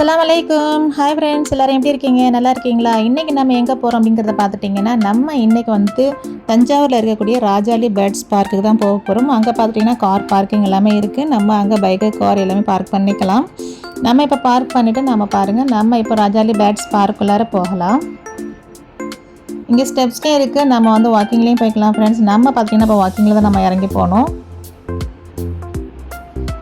அஸ்லாம் அலைக்கும். Hi friends எல்லாரும் எப்படி இருக்கீங்க? நல்லா இருக்கீங்களா? இன்றைக்கி நம்ம எங்கே போகிறோம் அப்படிங்கிறத பார்த்துட்டிங்கன்னா நம்ம இன்றைக்கி வந்து தஞ்சாவூரில் இருக்கக்கூடிய ராஜாலி பேர்ட்ஸ் பார்க்குக்கு தான் போக போகிறோம் அங்கே பார்த்துட்டிங்கன்னா கார் பார்க்கிங் எல்லாமே இருக்குது நம்ம அங்கே பைக்கு கார் எல்லாமே பார்க் பண்ணிக்கலாம். நம்ம இப்போ பார்க் பண்ணிவிட்டு நம்ம பாருங்கள் நம்ம இப்போ ராஜாலி பேர்ட்ஸ் பார்க்குள்ளார போகலாம். இங்கே ஸ்டெப்ஸ்லேயும் இருக்குது நம்ம வந்து வாக்கிங்லேயும் போய்க்கலாம் ஃப்ரெண்ட்ஸ் நம்ம பார்த்திங்கன்னா இப்போ வாக்கிங்கில் தான் நம்ம இறங்கி போகணும்.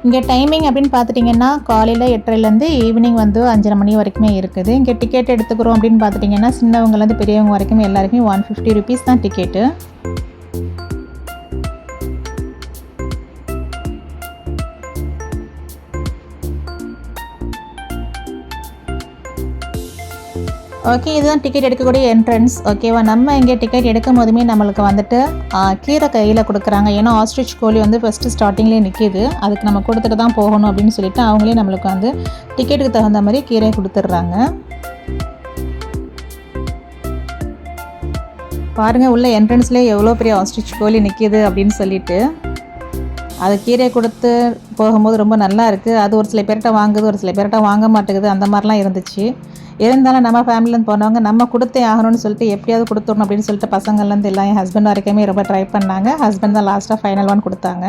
இங்கே டைமிங் அப்படின்னு பார்த்துட்டிங்கன்னா காலையில் எட்டரைலேருந்து ஈவினிங் வந்து அஞ்சரை மணி வரைக்குமே இருக்குது. இங்கே டிக்கெட் எடுத்துக்கிறோம் அப்படின்னு பார்த்துட்டிங்கன்னா சின்னவங்கலேருந்து பெரியவங்க வரைக்கும் எல்லாருக்குமே ஒன் ஃபிஃப்டி ருபீஸ் தான் டிக்கெட்டு ஓகே இதுதான் டிக்கெட் எடுக்கக்கூடிய என்ட்ரன்ஸ் ஓகேவா நம்ம இங்கே டிக்கெட் எடுக்கும் போதுமே நம்மளுக்கு வந்துட்டு கீரை கையில் கொடுக்குறாங்க. ஏன்னா ஆஸ்ட்ரிச் கோழி வந்து ஃபஸ்ட்டு ஸ்டார்டிங்லேயே நிற்கிது அதுக்கு நம்ம கொடுத்துட்டு தான் போகணும் அப்படின்னு சொல்லிட்டு அவங்களே நம்மளுக்கு வந்து டிக்கெட்டுக்கு தகுந்த மாதிரி கீரை கொடுத்துட்றாங்க. பாருங்கள் உள்ள என்ட்ரன்ஸ்லேயே எவ்வளோ பெரிய ஆஸ்ட்ரிச் கோழி நிற்கிது அப்படின்னு சொல்லிட்டு. அது கீரை கொடுத்து போகும்போது ரொம்ப நல்லா இருக்குது அது ஒரு சில பேர்கிட்ட வாங்குது ஒரு சில பேர்கிட்ட வாங்க மாட்டேங்குது. அந்த மாதிரிலாம் இருந்துச்சு. இருந்தாலும் நம்ம ஃபேமிலியிலேருந்து போனவங்க நம்ம கொடுத்தே ஆகணும்னு சொல்லிட்டு எப்படியாவது கொடுத்துடணும் அப்படின்னு சொல்லிட்டு பசங்கள்லேருந்து எல்லாம் என் ஹஸ்பண்ட் வரைக்குமே ரொம்ப ட்ரை பண்ணாங்க. ஹஸ்பண்ட் தான் லாஸ்ட்டாக ஃபைனல் ஒன் கொடுத்தாங்க.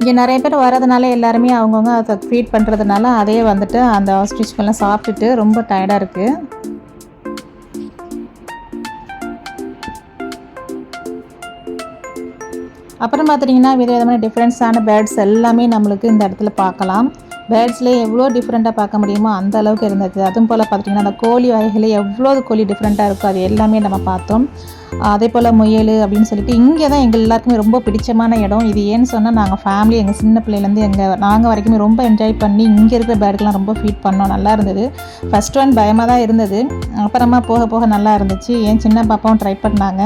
இங்கே நிறைய பேர் வரதுனால எல்லாருமே அவங்கவுங்க அதை ஃபீட் பண்ணுறதுனால அதே வந்துட்டு அந்த ஆஸ்ட்ரிச்கெல்லாம் சாப்பிட்டுட்டு ரொம்ப டயர்டாக இருக்குது அப்புறம் பார்த்துட்டிங்கன்னா வித விதமான டிஃப்ரெண்ட்ஸான பேர்ட்ஸ் எல்லாமே நம்மளுக்கு இந்த இடத்துல பார்க்கலாம். பேர்ட்ஸ்லேயே எவ்வளோ டிஃப்ரெண்ட்டாக பார்க்க முடியுமோ அந்த அளவுக்கு இருந்தது. அதுவும் போல் பார்த்திங்கன்னா அந்த கோழி வகைகளே எவ்வளோ கோழி டிஃப்ரெண்ட்டாக இருக்கோ அது எல்லாமே நம்ம பார்த்தோம். அதே போல் முயல் அப்படின்னு சொல்லிட்டு இங்கே தான் எங்கள் எல்லாருக்குமே ரொம்ப பிடிச்சமான இடம். இது ஏன்னு சொன்னால் நாங்கள் ஃபேமிலி எங்கள் சின்ன பிள்ளையிலேருந்து எங்கள் நாங்கள் வரைக்குமே ரொம்ப என்ஜாய் பண்ணி இங்கே இருக்கிற பேர்டுக்கெலாம் ரொம்ப ஃபீட் பண்ணோம். நல்லா இருந்தது. ஃபஸ்ட் ஒன் பயமாக தான் இருந்தது. அப்புறமா போக போக நல்லா இருந்துச்சு. என் சின்ன பாப்பாவும் ட்ரை பண்ணாங்க.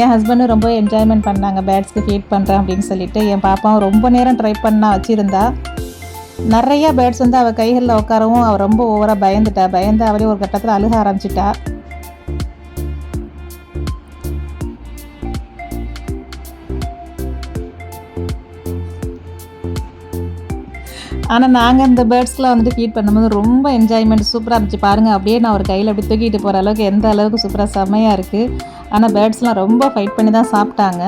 என் ஹஸ்பண்டும் ரொம்ப என்ஜாய்மெண்ட் பண்ணாங்க. பேர்ட்ஸ்க்கு ஃபீட் பண்ணுறேன் அப்படின்னு சொல்லிட்டு என் பாப்பாவும் ரொம்ப நேரம் ட்ரை பண்ணால் வச்சுருந்தா. நிறைய பேர்ட்ஸ் வந்து அவள் கைகளில் உட்காரவும் அவள் ரொம்ப ஓவராக பயந்துட்டா. பயந்து அவளே ஒரு கட்டத்தில் அழுக ஆரம்பிச்சிட்டா. ஆனால் நாங்கள் இந்த பேர்ட்ஸ்லாம் வந்துட்டு ஃபீட் பண்ணும்போது ரொம்ப என்ஜாய்மெண்ட் சூப்பராக இருந்துச்சு. பாருங்கள் அப்படியே நான் ஒரு கையில் அப்படி தூக்கிட்டு போகிற அளவுக்கு எந்த அளவுக்கு சூப்பராக செம்மையாக இருக்குது ஆனால் பேர்ட்ஸ்லாம் ரொம்ப ஃபைட் பண்ணி தான் சாப்பிட்டாங்க.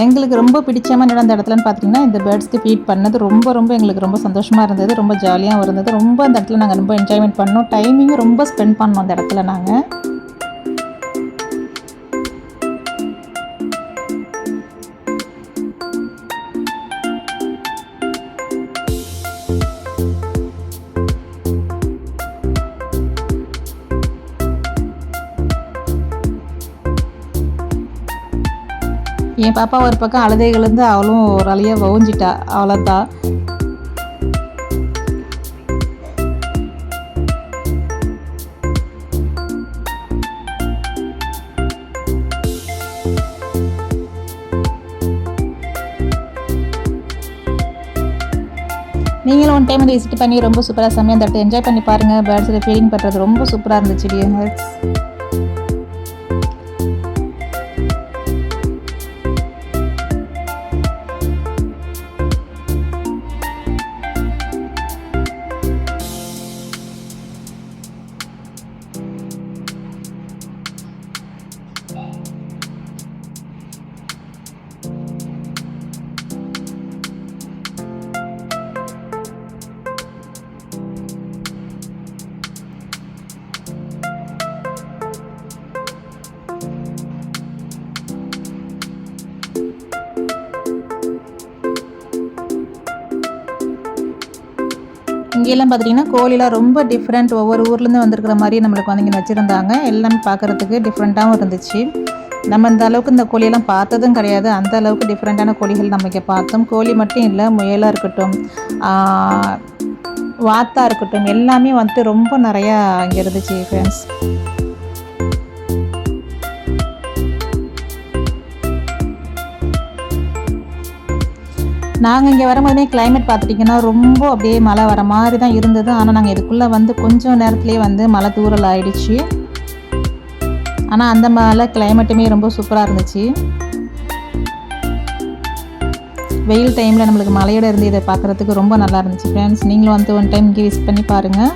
எங்களுக்கு ரொம்ப பிடிச்சமான இடம் அந்த இடத்துலன்னு பார்த்தீங்கன்னா இந்த பேர்ட்ஸ்க்கு ஃபீட் பண்ணது ரொம்ப ரொம்ப எங்களுக்கு ரொம்ப சந்தோஷமாக இருந்தது ரொம்ப ஜாலியாகவும் இருந்தது. ரொம்ப அந்த இடத்துல நாங்கள் ரொம்ப என்ஜாய்மெண்ட் பண்ணோம். டைமிங்கும் ரொம்ப ஸ்பெண்ட் பண்ணோம் அந்த இடத்துல நாங்கள் என் பாப்பா ஒரு பக்கம் அழுதைகளுந்து அவளும் ஒரு அழியாக வவுஞ்சிட்டா. அவ்வளோதான் நீங்களும் ஒன் டைம் வந்து விசிட் பண்ணி ரொம்ப சூப்பராக செம்மையாக அந்த இடத்த என்ஜாய் பண்ணி பாருங்கள் பேர்ட்ஸில் ஃபீலிங் பண்ணுறது ரொம்ப சூப்பராக இருந்துச்சு இங்கெல்லாம் பார்த்தீங்கன்னா கோழிலாம் ரொம்ப டிஃப்ரெண்ட் ஒவ்வொரு ஊர்லேருந்து வந்திருக்கிற மாதிரி நம்மளுக்கு வந்து இங்கே வச்சுருந்தாங்க. எல்லாமே பார்க்குறதுக்கு டிஃப்ரெண்ட்டாகவும் இருந்துச்சு. நம்ம இந்த அளவுக்கு இந்த கோழியெல்லாம் பார்த்ததும் கிடையாது. அந்த அளவுக்கு டிஃப்ரெண்ட்டான கோழிகள் நம்ம இங்கே பார்த்தோம். கோழி மட்டும் இல்லை முயலாக இருக்கட்டும் வாத்தாக வாத்தா இருக்கட்டும் எல்லாமே வந்துட்டு ரொம்ப நிறையா இங்கே இருந்துச்சு ஃப்ரெண்ட்ஸ் நாங்கள் இங்கே வரும்போதே கிளைமேட் பார்த்துட்டிங்கன்னா ரொம்ப அப்படியே மழை வர மாதிரி தான் இருந்தது. ஆனால் நாங்கள் இதுக்குள்ளே வந்து கொஞ்சம் நேரத்துலேயே வந்து மழை தூரல் ஆயிடுச்சு. ஆனால் அந்த மழை கிளைமேட்டுமே ரொம்ப சூப்பராக இருந்துச்சு. வெயில் டைமில் நம்மளுக்கு மலையோட இருந்து இதை பார்க்குறதுக்கு ரொம்ப நல்லா இருந்துச்சு ஃப்ரெண்ட்ஸ் நீங்களும் வந்து ஒன் டைம் இங்கே விசிட் பண்ணி பாருங்கள்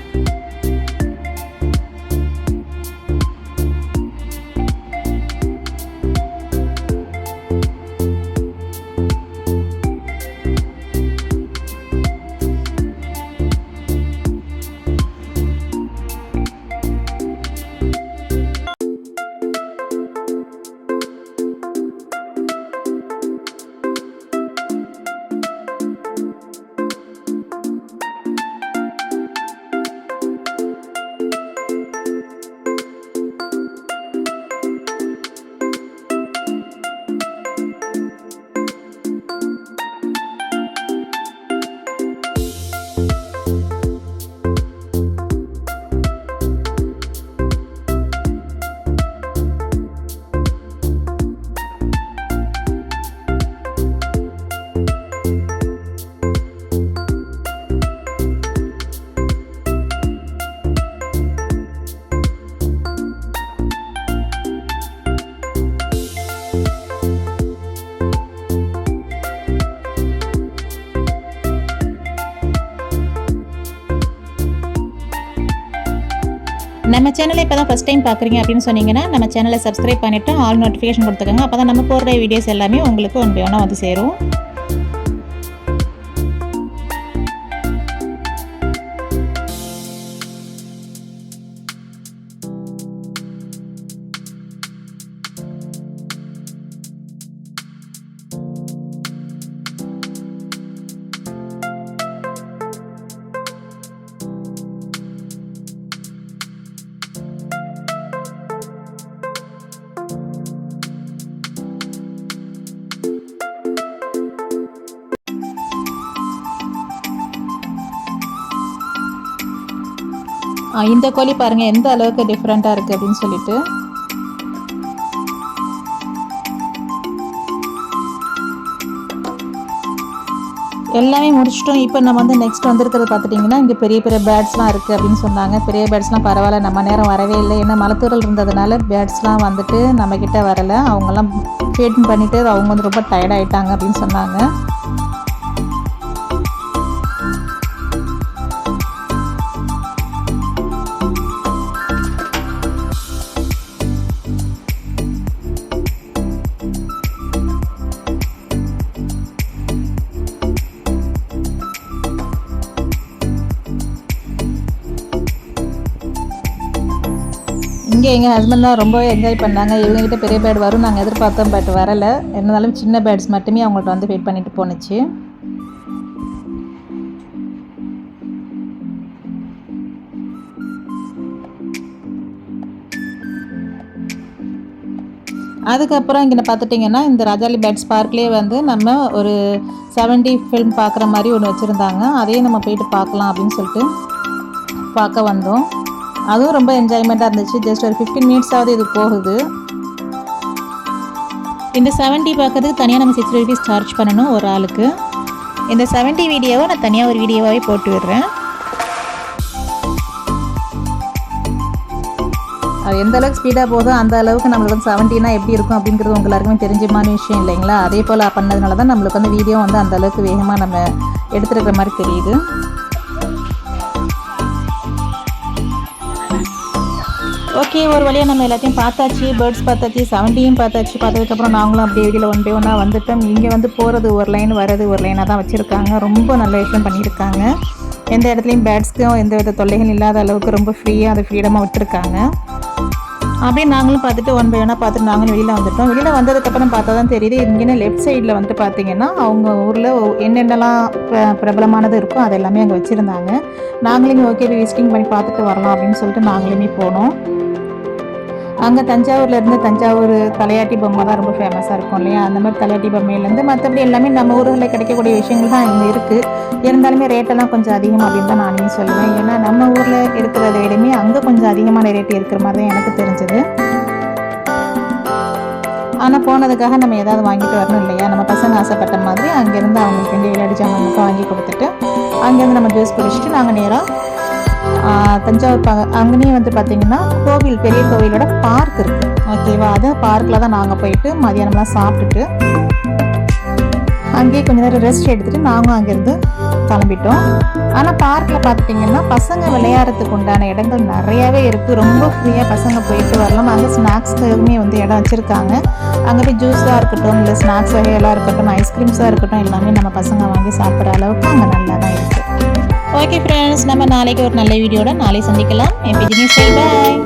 நம்ம சேனலை இப்போ தான் ஃபஸ்ட் டைம் பார்க்குறீங்க அப்படின்னு சொன்னீங்கன்னா நம்ம சேனலை சப்ஸ்கிரைப் பண்ணிவிட்டு ஆல் நோட்டிஃபிகேஷன் கொடுத்துக்கோங்க. அப்போ தான் நம்ம போடுற வீடியோஸ் எல்லாமே உங்களுக்கு ஒன் பை ஒன்றா வந்து சேரும். இந்த கோழி பாருங்கள் எந்த அளவுக்கு டிஃப்ரெண்ட்டாக இருக்குது அப்படின்னு சொல்லிட்டு. எல்லாமே முடிச்சிட்டோம். இப்போ நம்ம வந்து நெக்ஸ்ட் வந்திருக்கிறது பார்த்துட்டிங்கன்னா இங்கே பெரிய பெரிய பேர்ட்ஸ்லாம் இருக்குது அப்படின்னு சொன்னாங்க. பெரிய பேர்ட்ஸ்லாம் பரவாயில்ல நம்ம நேரம் வரவே இல்லை. ஏன்னா மலத்தூரல் இருந்ததுனால பேர்ட்ஸ்லாம் வந்துட்டு நம்மக்கிட்ட வரலை. அவங்கெல்லாம் ஃபீட் பண்ணிவிட்டு அவங்க வந்து ரொம்ப டயர்டாயிட்டாங்க அப்படின்னு சொன்னாங்க. இங்கே எங்கள் ஹஸ்பண்ட் தான் ரொம்பவே என்ஜாய் பண்ணாங்க. இவங்ககிட்ட பெரிய பேட் வரும். நாங்கள் எதிர்பார்த்தோம் பட் வரலை. இருந்தாலும் சின்ன பேட்ஸ் மட்டுமே அவங்கள்ட்ட வந்து வெயிட் பண்ணிட்டு போணுச்சு. அதுக்கப்புறம் இங்கே பார்த்துட்டிங்கன்னா இந்த ராஜாலி பேட்ஸ் பார்க்லேயே வந்து நம்ம ஒரு செவன்டி ஃபில்ம் பார்க்குற மாதிரி ஒன்று வச்சுருந்தாங்க. அதையும் நம்ம போயிட்டு பார்க்கலாம் அப்படின்னு சொல்லிட்டு பார்க்க வந்தோம். அதுவும் ரொம்ப என்ஜாய்மெண்ட்டாக இருந்துச்சு. ஜஸ்ட் ஒரு ஃபிஃப்டீன் மினிட்ஸாவது இது போகுது. இந்த செவன்ட்டி பார்க்கறதுக்கு தனியாக நம்ம சிக்ஸ்டி ருபீஸ் சார்ஜ் பண்ணணும் ஒரு ஆளுக்கு. இந்த செவன்ட்டி வீடியோவை நான் தனியாக ஒரு வீடியோவாகவே போட்டு விடுறேன். அது எந்த அளவுக்கு ஸ்பீடாக போதோ அந்த அளவுக்கு நம்மளுக்கு வந்து செவன்ட்டினா எப்படி இருக்கும் அப்படிங்கிறது உங்கள் எல்லாருக்குமே தெரிஞ்சமான விஷயம் இல்லைங்களா? அதே போல் பண்ணதுனால தான் நம்மளுக்கு வந்து வீடியோ வந்து அந்த அளவுக்கு வேகமாக நம்ம எடுத்துருக்கிற மாதிரி தெரியுது. ஓகே ஒரு வழியாக நம்ம எல்லாத்தையும் பார்த்தாச்சு. பேர்ட்ஸ் பார்த்தாச்சு செவன்ட்டியும் பார்த்தாச்சு. பார்த்ததுக்கப்புறம் நாங்களும் அப்படியே வெளியில் ஒன் பை ஒன்றா வந்துட்டோம். இங்கே வந்து போகிறது ஒரு லைன் வர்றது ஒரு லைனாக தான் வச்சுருக்காங்க. ரொம்ப நல்ல விஷயம் பண்ணியிருக்காங்க. எந்த இடத்துலையும் பேர்ட்ஸ்க்கும் எந்த வித தொல்லைகள் இல்லாத அளவுக்கு ரொம்ப ஃப்ரீயாக அதை ஃப்ரீடமாக விட்டுருக்காங்க. அப்படியே நாங்களும் பார்த்துட்டு ஒன் பை ஒன்னாக பார்த்துட்டு நாங்களும் வெளியில் வந்துட்டோம். வெளியில் வந்ததுக்கப்புறம் பார்த்தா தான் தெரியுது. இங்கேன்னு லெஃப்ட் சைடில் வந்துட்டு பார்த்தீங்கன்னா அவங்க ஊரில் என்னென்னலாம் பிரபலமானது இருக்கோ அது எல்லாமே அங்கே வச்சுருந்தாங்க. நாங்களுமே ஓகே விசிட்டிங் பண்ணி பார்த்துட்டு வரலாம் அப்படின்னு சொல்லிட்டு நாங்களுமே போனோம். அங்கே தஞ்சாவூரில் இருந்து தஞ்சாவூர் தலையாட்டி பொம்மை தான் ரொம்ப ஃபேமஸாக இருக்கும் இல்லையா? அந்த மாதிரி தலையாட்டி பொம்மையிலேருந்து மற்றபடி எல்லாமே நம்ம ஊர்களில் கிடைக்கக்கூடிய விஷயங்கள் தான் இங்கே இருக்குது இருந்தாலுமே ரேட்டெல்லாம் கொஞ்சம் அதிகம் அப்படின்னு தான் நானே சொல்லுவேன். ஏன்னா நம்ம ஊரில் இருக்கிறத விடமே அங்கே கொஞ்சம் அதிகமான ரேட் இருக்கிற மாதிரி தான் எனக்கு தெரிஞ்சது. ஆனால் போனதுக்காக நம்ம ஏதாவது வாங்கிட்டு வரணும் இல்லையா? நம்ம பசங்க ஆசைப்பட்ட மாதிரி அங்கேருந்து அவங்களுக்கு வேண்டிய விளையாட்டு ஜாமான் வாங்கி கொடுத்துட்டு அங்கேருந்து நம்ம ஜூஸ் குடிச்சிட்டு நாங்கள் நேராக தஞ்சாவூர் பா அங்கேயே வந்து பார்த்தீங்கன்னா கோவில் பெரிய கோவிலோட பார்க் இருக்குது ஓகேவா? அது பார்க்கில் தான் நாங்கள் போயிட்டு மதியானம்லாம் சாப்பிட்டுட்டு அங்கேயே கொஞ்ச நேரம் ரெஸ்ட் எடுத்துட்டு நாங்களும் அங்கேருந்து கிளம்பிட்டோம். ஆனால் பார்க்கில் பார்த்துட்டிங்கன்னா பசங்க விளையாடுறதுக்கு உண்டான இடங்கள் நிறையாவே இருக்குது ரொம்ப ஃப்ரீயாக பசங்க போயிட்டு வரலாம். அங்கே ஸ்நாக்ஸ்க்குமே வந்து இடம் வச்சுருக்காங்க. அங்கே போய் ஜூஸாக இருக்கட்டும் இல்லை ஸ்நாக்ஸ் வகையெல்லாம் இருக்கட்டும் ஐஸ்கிரீம்ஸாக இருக்கட்டும் எல்லாமே நம்ம பசங்க வாங்கி சாப்பிட்ற அளவுக்கு அங்கே நல்லா தான் இருக்குது ஓகே ஃப்ரெண்ட்ஸ் நம்ம நாளைக்கு ஒரு நல்ல வீடியோட நாளை சந்திக்கலாம். என் பிஜினி பாய்